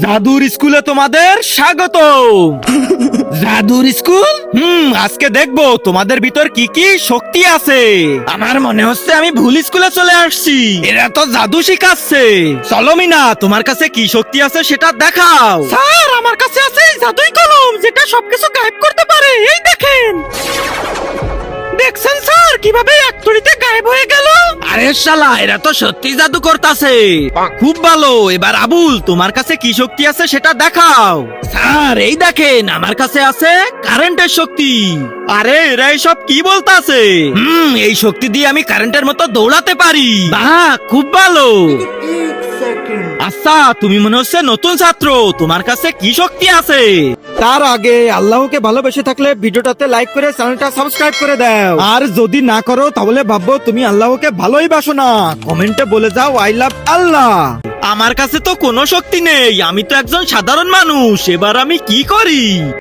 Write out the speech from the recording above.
জাদুর স্কুলে তোমাদের স্বাগত জাদুর স্কুল? হুম, আজকে দেখব তোমাদের ভিতর কি কি শক্তি আছে। আমার মনে হচ্ছে আমি ভুল স্কুলে চলে আসছি। এরা তো জাদু শিখাচ্ছে। চলো মিনা, তোমার কাছে কি শক্তি আছে সেটা দেখাও। স্যার, আমার কাছে আছে জাদুই কলম, যেটা সবকিছু গায়েব করতে পারে। এই দেখেন। দেখছেন স্যার, কীভাবে এক গায়েব হয়ে গেল? আরে শালা এরা তো সত্যি জাদু করতাছে। খুব ভালো এবার আবুল তোমার কাছে কি শক্তি আছে সেটা দেখাও। স্যার এই দেখেন আমার কাছে আছে কারেন্টের শক্তি। আরে এরা এসব কি বলতাছে? হুম এই শক্তি দিয়ে আমি কারেন্টের মতো দৌড়াতে পারি। বাহ খুব ভালো। আচ্ছা তুমি মনে হচ্ছে নতুন ছাত্র। তোমার কাছে কি শক্তি আছে? তার আগে আল্লাহকে ভালোবেসে থাকলে ভিডিওটাতে লাইক করে চ্যানেলটা সাবস্ক্রাইব করে দাও। আর যদি না করো তাহলে ভাববো তুমি আল্লাহকে ভালোই বাসো না। কমেন্টে বলে যাও আই লাভ আল্লাহ। আমার কাছে তো কোনো শক্তি নেই আমি তো একজন সাধারণ মানুষ এবার আমি কি করি?